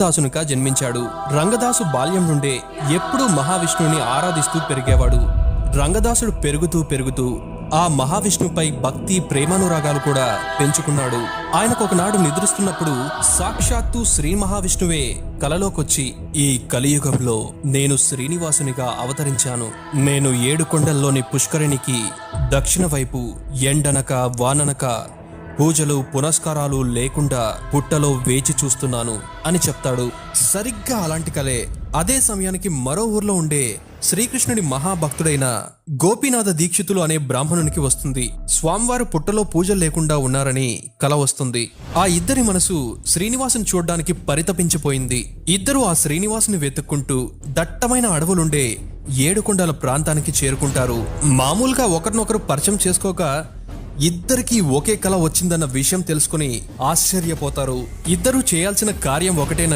దాసునిగా జన్మించాడు. రంగదాసు బాల్యం నుండే ఎప్పుడూ మహావిష్ణువుని ఆరాధిస్తూ పెరిగేవాడు. రంగదాసుడు పెరుగుతూ పెరుగుతూ ఆ మహావిష్ణుపై భక్తి ప్రేమానురాగాలు కూడా పెంచుకున్నాడు. ఆయనకు ఒకనాడు నిద్రిస్తున్నప్పుడు సాక్షాత్తు శ్రీ మహావిష్ణువే కలలోకొచ్చి ఈ కలియుగంలో నేను శ్రీనివాసునిగా అవతరించాను. నేను ఏడు కొండల్లోని పుష్కరిణికి దక్షిణ వైపు ఎండనక వాననక పూజలు పునస్కారాలు లేకుండా పుట్టలో వేచి చూస్తున్నాను అని చెప్తాడు. సరిగ్గా అలాంటి కలే. అదే సమయానికి మరో ఊర్లో ఉండే శ్రీకృష్ణుడి మహాభక్తుడైన గోపీనాథ దీక్షితులు అనే బ్రాహ్మణునికి వస్తుంది. స్వామివారు పుట్టలో పూజలు లేకుండా ఉన్నారని కల వస్తుంది. ఆ ఇద్దరి మనసు శ్రీనివాసుని చూడ్డానికి పరితపించిపోయింది. ఇద్దరు ఆ శ్రీనివాసుని వెతుక్కుంటూ దట్టమైన అడవులుండే ఏడుకొండల ప్రాంతానికి చేరుకుంటారు. మామూలుగా ఒకరినొకరు పరిచయం చేసుకోక ఇద్దరికీ ఒకే కళ వచ్చిందన్న విషయం తెలుసుకుని ఆశ్చర్యపోతారు. ఇద్దరూ చేయాల్సిన కార్యం ఒకటేనని